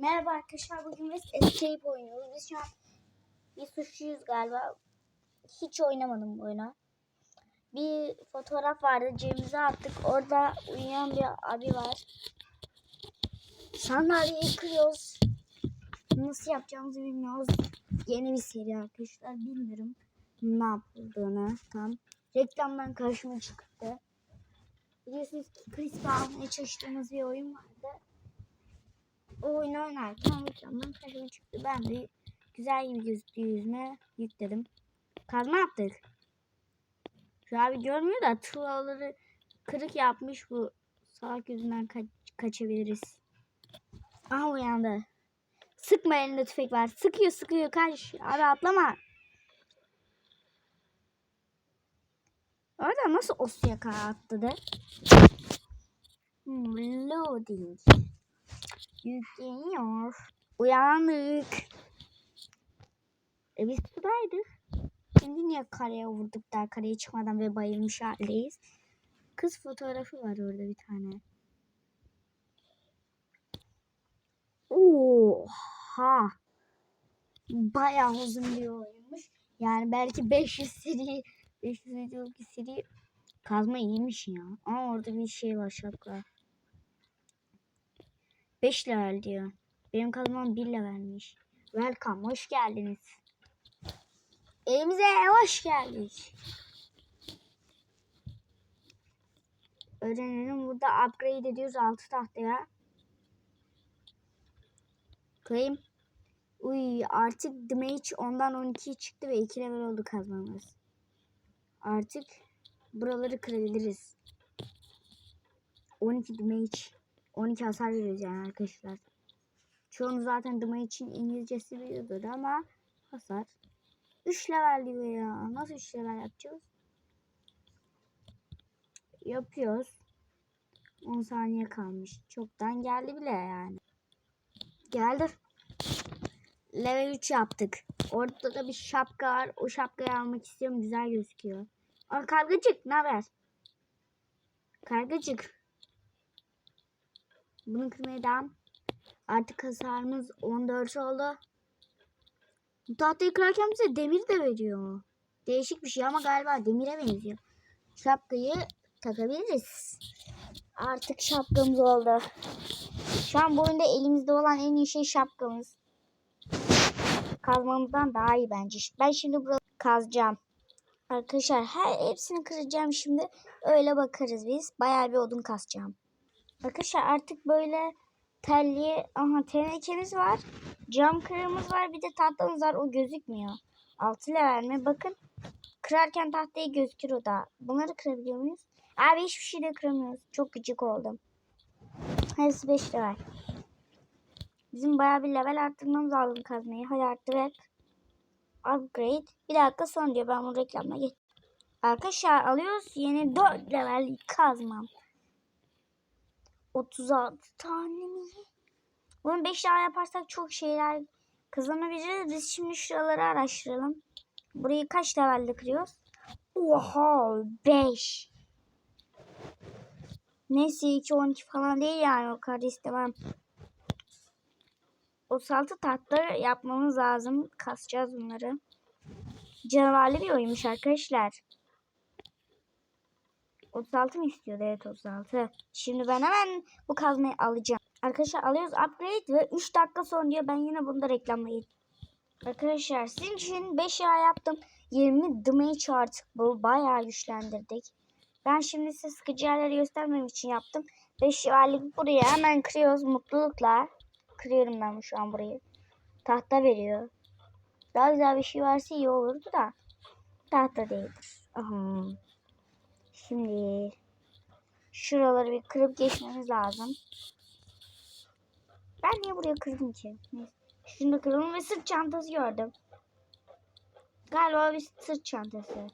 Merhaba arkadaşlar bugün biz Escape oynuyoruz. Biz şu an bir suçluyuz galiba. Hiç oynamadım bu oyunu. Bir fotoğraf vardı cebimize attık. Orada uyuyan bir abi var. Sandalyeyi kırıyoruz. Nasıl yapacağımızı bilmiyoruz. Yeni bir seri arkadaşlar. Bilmiyorum ne yapıldığını tam. Reklamdan karşıma çıktı. Biliyorsunuz ki Crisp'i almaya çalıştığımız bir oyun vardı o oyunu oynarken reklamdan karşıma çıktı. Ben de güzel gibi gözüktüğü yüzüme yükledim. Kaz ne yaptık? Şu abi görmüyor da tuğlaları kırık yapmış bu. Salak yüzünden kaç kaçabiliriz. Aha uyandı. Sıkma elinde tüfek var. Sıkıyor sıkıyor kaç. Abi atlama. Orada nasıl Osyaka atladı? Hmm, loading. Yükleniyor. Uyandık. E biz sudaydık. Şimdi niye kareye vurduk daha kareye çıkmadan ve bayılmış haldeyiz. Kız fotoğrafı var orada bir tane. Oha. Bayağı uzun bir oyunmuş. Yani belki 500 seri 500 videoluk bir seri kazma iyiymiş ya. Ama orada bir şey var şapka. 5 level diyor. Benim kazmam 1 levelmiş. Welcome, hoş geldiniz. Evimize hoş geldik. Öğrenelim burada upgrade ediyoruz 6 tahtaya. Claim. Uy artık damage ondan 12 çıktı ve 2 level oldu kazmamız. Artık buraları kırabiliriz. 12 damage. 12 hasar veriyoruz yani arkadaşlar. Çoğunu zaten damage için İngilizcesi biliyordur ama hasar. 3 level diyor ya. Nasıl 3 level yapacağız? Yapıyoruz. 10 saniye kalmış. Çoktan geldi bile yani. Geldi. Level 3 yaptık. Orada da bir şapka var. O şapkayı almak istiyorum. Güzel gözüküyor. Aa, kargacık ne haber? Kargacık. Bunu kırmaya devam. Artık hasarımız 14 oldu. Bu tahtayı kırarken bize demir de veriyor. Değişik bir şey ama galiba demire benziyor. Şapkayı takabiliriz. Artık şapkamız oldu. Şu an bu oyunda elimizde olan en iyi şey şapkamız. Kazmamızdan daha iyi bence. Ben şimdi burada kazacağım. Arkadaşlar her hepsini kıracağım şimdi. Öyle bakarız biz. Bayağı bir odun kasacağım. Arkadaşlar artık böyle telli aha tenekemiz var. Cam kırığımız var. Bir de tahtamız var. O gözükmüyor. 6 level mi? Bakın. Kırarken tahtayı gözükür o da. Bunları kırabiliyor muyuz? Abi hiçbir şey de kıramıyoruz. Çok gıcık oldum. Hepsi 5 level. Bizim bayağı bir level arttırmamız lazım kazmayı. Hadi arttırek. Upgrade. Bir dakika sonra diyor. Ben bunu reklamla geç. Arkadaşlar alıyoruz. Yeni 4 level kazmam. 36 tane mi? Bunu 5 daha yaparsak çok şeyler kazanabiliriz. Biz şimdi şuraları araştıralım. Burayı kaç levelde kırıyoruz? Oha 5. Neyse 2 12 falan değil yani o kadar istemem. 36 tahta yapmamız lazım. Kasacağız bunları. Canavarlı bir oyunmuş arkadaşlar. 36 mı istiyordu? Evet 36. Şimdi ben hemen bu kazmayı alacağım. Arkadaşlar alıyoruz upgrade ve 3 dakika sonra diyor ben yine bunu da reklamlayayım. Arkadaşlar sizin için 5 yağ yaptım. 20 damage artık bu. Bayağı güçlendirdik. Ben şimdi size sıkıcı yerleri göstermem için yaptım. 5 yağlık buraya hemen kırıyoruz mutlulukla. Kırıyorum ben şu an burayı. Tahta veriyor. Daha güzel bir şey varsa iyi olurdu da. Tahta değildir. Aha. Şimdi şuraları bir kırıp geçmemiz lazım. Ben niye buraya kırdım ki? Şunu da kıralım ve sırt çantası gördüm. Galiba bir sırt çantası.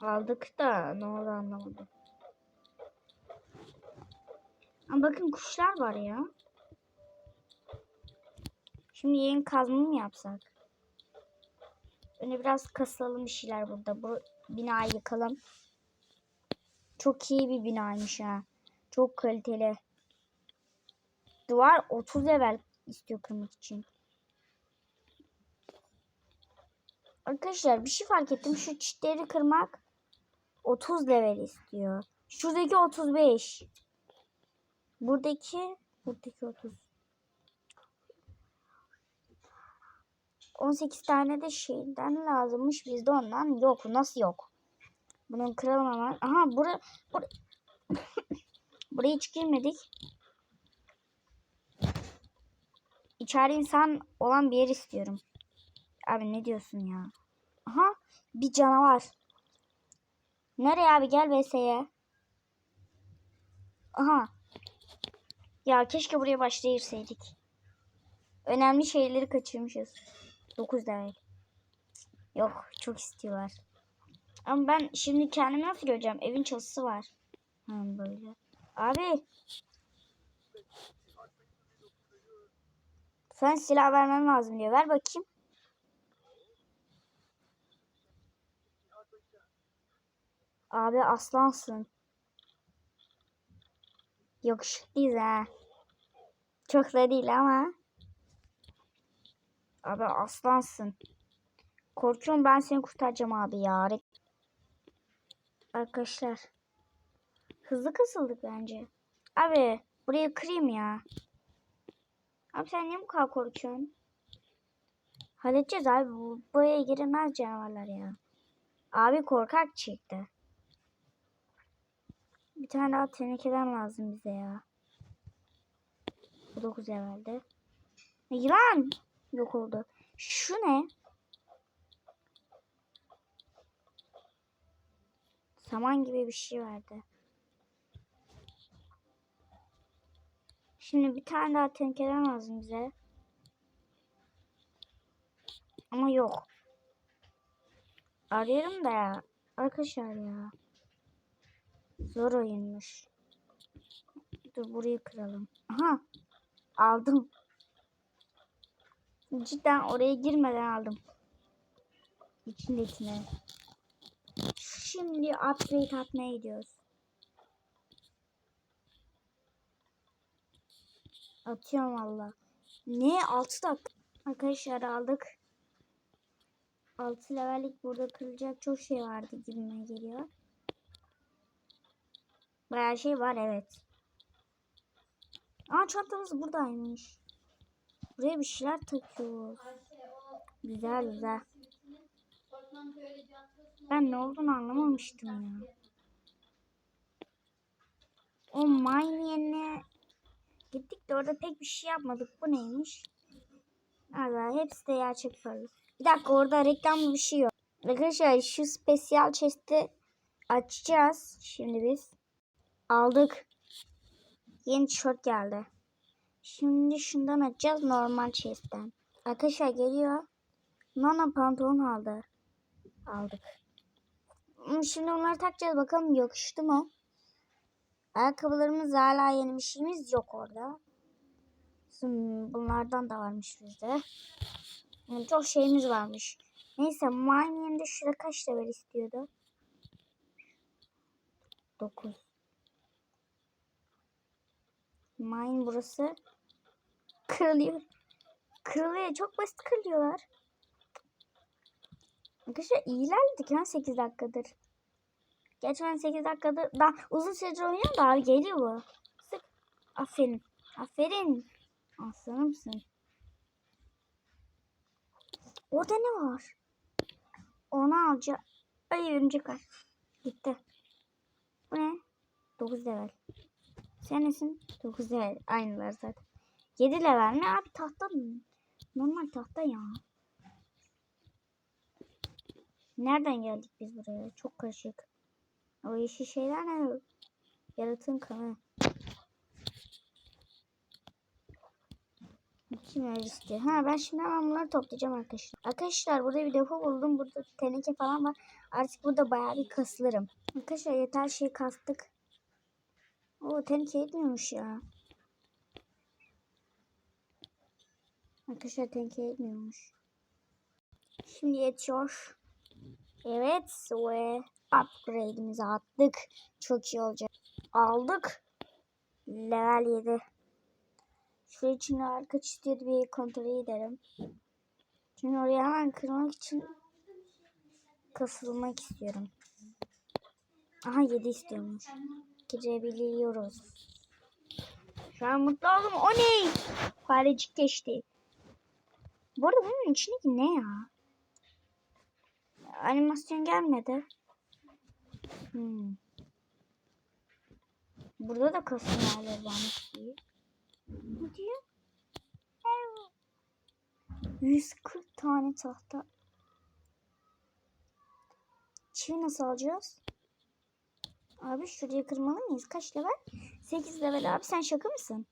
Aldık da ne oldu anlamadım. Ama bakın kuşlar var ya. Şimdi yeni kazma mı yapsak? Önce biraz kasalım bir şeyler burada. Bu binayı yıkalım. Çok iyi bir binaymış ha. Çok kaliteli. Duvar 30 level istiyor kırmak için. Arkadaşlar bir şey fark ettim. Şu çitleri kırmak 30 level istiyor. Şuradaki 35. Buradaki buradaki 30. 18 tane de şeyden lazımmış. Bizde ondan yok. Nasıl yok? Bunu kıralım hemen. Aha bura, bura buraya hiç girmedik. İçeride insan olan bir yer istiyorum. Abi ne diyorsun ya? Aha bir canavar. Nereye abi gel VS'ye. Aha. Ya keşke buraya başlayırsaydık. Önemli şeyleri kaçırmışız. 9 demek. Yok çok istiyorlar. Ama ben şimdi nasıl göreceğim? Evin çatısı var. Hem böyle. Abi. Sen silah vermen lazım diyor. Ver bakayım. Abi aslansın. Yakışıklıyız ha. Çok da değil ama. Abi aslansın. Korkuyorum ben seni kurtaracağım abi ya. Arkadaşlar. Hızlı kısıldık bence. Abi burayı kırayım ya. Abi sen niye bu kadar korkuyorsun? Halledeceğiz abi. Bu, buraya giremez canavarlar ya. Abi korkak çıktı. Bir tane daha tenekeden lazım bize ya. Bu 9 evvelde. Yılan yok oldu. Şu ne? Saman gibi bir şey vardı. Şimdi bir tane daha tenekeden lazım bize. Ama yok. Arıyorum da ya. Arkadaşlar ya. Zor oyunmuş. Dur burayı kıralım. Aha. Aldım. Cidden oraya girmeden aldım. İçindekine. Şimdi upgrade atmaya gidiyoruz. Atıyorum valla. Ne? 6 dakika. Arkadaşlar aldık. 6 levellik burada kırılacak çok şey vardı gibime geliyor. Bayağı şey var evet. Aa çantamız buradaymış. Buraya bir şeyler takıyoruz. Güzel güzel. Ben ne olduğunu anlamamıştım ya. O mine gittik de orada pek bir şey yapmadık. Bu neymiş? Allah hepsi de gerçek paralı. Bir dakika orada reklamlı bir şey yok. Arkadaşlar şu spesiyal chest'i açacağız şimdi biz. Aldık. Yeni tişört geldi. Şimdi şundan açacağız normal chest'ten. Arkadaşlar geliyor. Nana pantolon aldı. Aldık. Hmm, Şimdi onları takacağız bakalım yakıştı mı? Ayakkabılarımız hala yeni bir şeyimiz yok orada. Bunlardan da varmış bizde. Hmm, Çok şeyimiz varmış. Neyse mine yerinde şurada kaç level istiyordu? 9. Mine burası. Kırılıyor. Kırılıyor. Çok basit kırılıyorlar. Arkadaşlar iyilerdik ya 8 dakikadır. Gerçi ben 8 dakikadır daha uzun süredir oynuyorum da abi geliyor bu. Sık. Aferin. Aferin. Aslanımsın. Orada ne var? Onu alacağım. Ay örümcek var. Gitti. Bu ne? 9 level. Sen nesin? 9 level. Aynılar zaten. 7 level mi? Abi tahta mı? Normal tahta ya. Nereden geldik biz buraya? Çok karışık. O yeşil şeyler ne? Yaratığın kanı. Kim öyle istiyor? Ha ben şimdi hemen bunları toplayacağım arkadaşlar. Arkadaşlar burada bir depo buldum. Burada teneke falan var. Artık burada bayağı bir kasılırım. Arkadaşlar yeter şeyi kastık. O teneke etmiyormuş ya. Arkadaşlar teneke etmiyormuş. Şimdi yetiyor. Evet ve upgrade'imizi attık. Çok iyi olacak. Aldık. Level 7. Şu için arka istiyordu bir kontrol ederim. Şimdi oraya hemen kırmak için kasılmak istiyorum. Aha 7 istiyormuş. Girebiliyoruz. Şu an mutlu oldum. O ne? Farecik geçti. Bu arada bunun içindeki ne ya? Animasyon gelmedi. Hmm. Burada da kasım yerleri varmış diye. Ne diyor? 140 tane tahta. Çivi nasıl alacağız? Abi şuraya kırmalı mıyız? Kaç level? 8 level abi sen şaka mısın?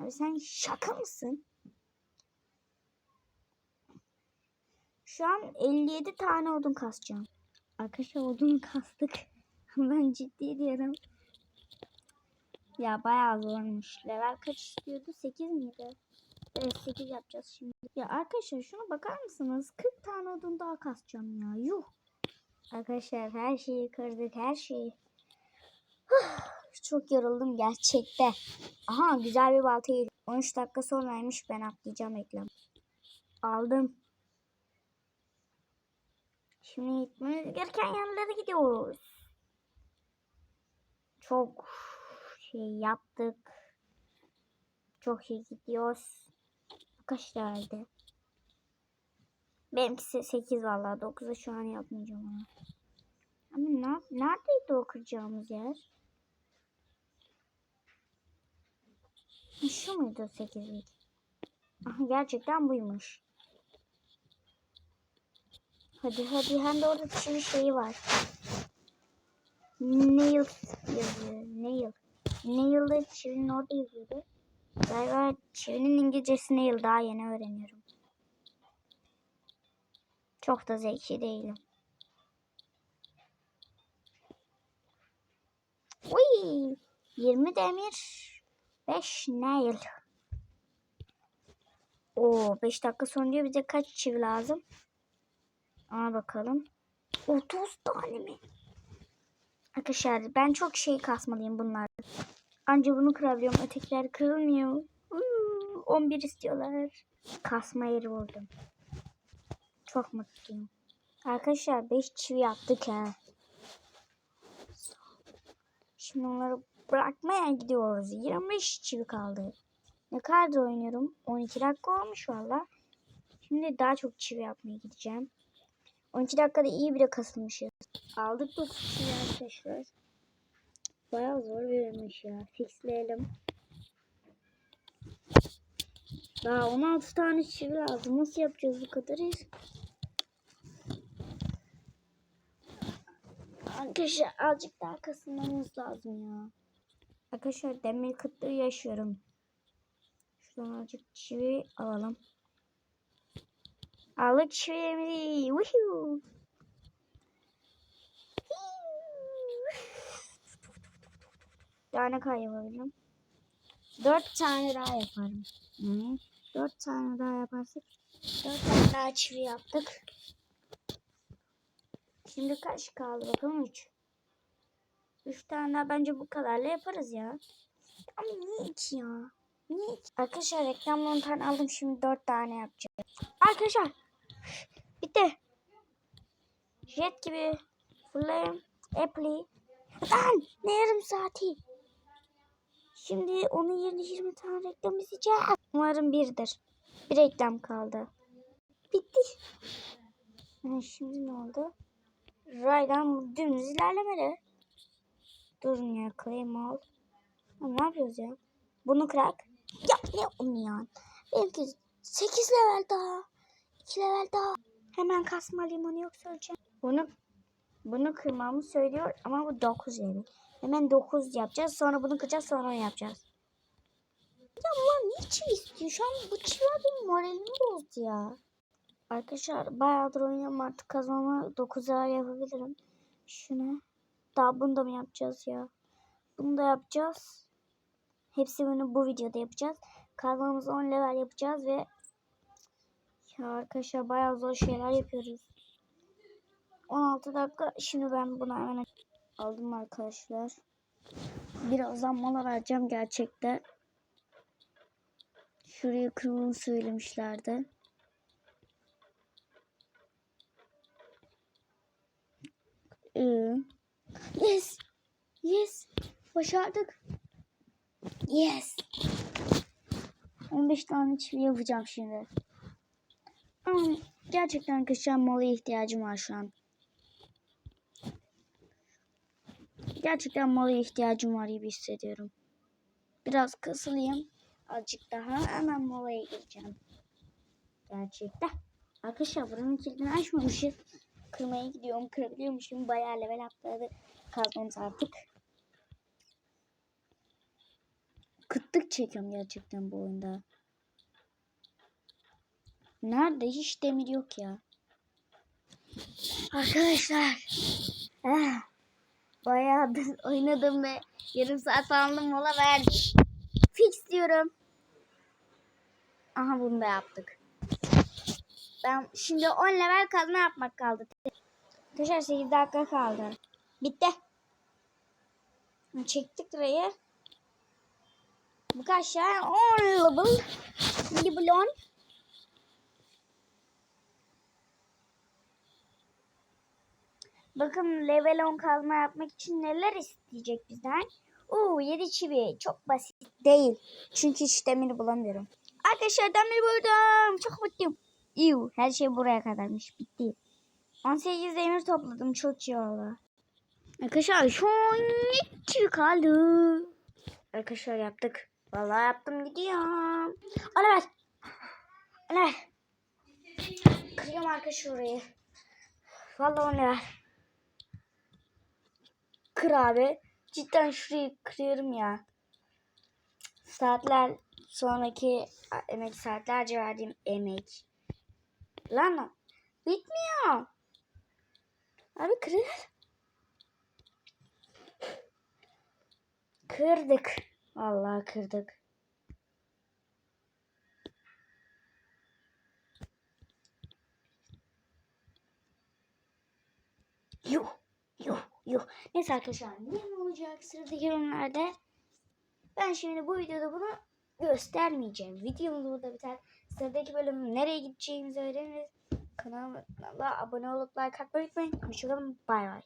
Abi sen şaka mısın? Şu an 57 tane odun kasacağım. Arkadaşlar odun kastık. ben ciddi diyorum. Ya bayağı zormuş. Level kaç istiyordu? 8 miydi? Evet 8 yapacağız şimdi. Ya arkadaşlar şuna bakar mısınız? 40 tane odun daha kasacağım ya. Yuh. Arkadaşlar her şeyi kırdık her şeyi. Çok yoruldum gerçekte. Aha güzel bir balta yedim. 13 dakika sonraymış ben atlayacağım reklam. Aldım. Şimdi gitmemiz gereken yerlere gidiyoruz. Çok şey yaptık. Çok iyi gidiyoruz. Kaç verdi? Benimkisi 8 valla. 9'a şu an yapmayacağım onu. Ama ne, neredeydi o kıracağımız yer? Şu muydu 8'lik? Aha, gerçekten buymuş. Hadi hadi hem de orada çivi şeyi var. Nail yazıyor. Nail. Nail'da çivinin orada yazıyordu. Galiba çivinin İngilizcesi nail daha yeni öğreniyorum. Çok da zeki değilim. Uy, 20 demir, 5 nail. Oo, 5 dakika sonra diyor bize kaç çivi lazım? Ona bakalım. 30 tane mi? Arkadaşlar ben çok şey kasmalıyım bunlar. Anca bunu kırabiliyorum. Ötekiler kırılmıyor. Uuu, 11 istiyorlar. Kasma yeri buldum. Çok mutluyum. Arkadaşlar 5 çivi yaptık ha. Şimdi onları bırakmaya gidiyoruz. 25 çivi kaldı. Ne kadar oynuyorum? 12 dakika olmuş valla. Şimdi daha çok çivi yapmaya gideceğim. 12 dakikada iyi bile kasılmışız. Aldık 9 çivi arkadaşlar. Bayağı zor verilmiş ya. Fixleyelim. Daha 16 tane çivi lazım. Nasıl yapacağız bu kadar iş? Arkadaşlar azıcık daha kasılmamız lazım ya. Arkadaşlar demir kıtlığı yaşıyorum. Şuradan azıcık çivi alalım. Aldık çivimizi. Woohoo. Daha ne kadar yapabilirim? Dört tane daha yaparım. Hı? Dört tane daha yaparsak dört tane daha çivi yaptık. Şimdi kaç kaldı bakalım üç. Üç tane daha bence bu kadarla yaparız ya. Ama niye iki ya? Niye iki? Arkadaşlar reklamla on tane aldım şimdi dört tane yapacağım. Arkadaşlar bitti. Jet gibi fırlayayım. Apple'i. Lan ne yarım saati. Şimdi onun yerine 20 tane reklam izleyeceğiz. Umarım birdir. Bir reklam kaldı. Bitti. Ha, şimdi ne oldu? Raydan dümdüz ilerlemeli. Durun ya claim ne yapıyoruz ya? Bunu kırak. Ya ne onu ya? Benimki 8 level daha. 2 level daha. Hemen kasmalıyım onu yoksa öleceğim. Bunu bunu kırmamı söylüyor ama bu 9 level. Hemen 9 yapacağız. Sonra bunu kıracağız. Sonra onu yapacağız. Ya ulan ne çivi istiyor? Şu an bu çiviler benim moralimi bozdu ya. Arkadaşlar bayağıdır oynuyorum artık kazanma 9'a yapabilirim. Şunu. Daha bunu da mı yapacağız ya? Bunu da yapacağız. Hepsi bunu bu videoda yapacağız. Kazmamızı 10 level yapacağız ve ya arkadaşlar bayağı zor şeyler yapıyoruz. 16 dakika. Şimdi ben bunu hemen aldım arkadaşlar. Birazdan mola vereceğim gerçekte. Şuraya kırmızı söylemişlerdi. Ee, Yes. Yes. Başardık. Yes. 15 tane çivi yapacağım şimdi. Gerçekten arkadaşlar molaya ihtiyacım var şu an. Gerçekten molaya ihtiyacım var gibi hissediyorum. Biraz kasılayım. Azıcık daha hemen molaya gireceğim. Gerçekten. Arkadaşlar buranın kilidini açmamışız. Kırmaya gidiyorum. Kırabiliyormuşum. Bayağı level atladı. Kazmamız artık. Kıtlık çekiyorum gerçekten bu oyunda. Nerede? Hiç demir yok ya. Arkadaşlar. Eh, bayağıdır oynadım ve yarım saat falan mola verdim. Fix diyorum. Aha bunu da yaptık. Ben şimdi 10 level kazma yapmak kaldı. Arkadaşlar 8 dakika kaldı. Bitti. Çektik lirayı. Bu kaç ya? 10 level. Şimdi blon. Bakın level 10 kazma yapmak için neler isteyecek bizden? Oo 7 çivi. Çok basit değil. Çünkü hiç demir bulamıyorum. Arkadaşlar demir buldum. Çok mutluyum. İyu, her şey buraya kadarmış. Bitti. 18 demir topladım. Çok iyi oldu. Arkadaşlar şu an çivi kaldı. Arkadaşlar yaptık. Vallahi yaptım gidiyorum. Ana ver. Ana ver. Kırıyorum arkadaşlar orayı. Vallahi onu ver. Kır abi. Cidden şurayı kırıyorum ya. Saatler sonraki emek saatlerce verdiğim emek. Lan bitmiyor. Abi kırır. Kırdık. Vallahi kırdık. Yuh. Yuh. Yuh. Neyse arkadaşlar ne olacak sıradaki bölümlerde? Ben şimdi bu videoda bunu göstermeyeceğim. Videomuz burada biter. Sıradaki bölüm nereye gideceğimizi öğreniriz. Kanalıma abone olup like atmayı unutmayın. Hoşçakalın. Bay bay.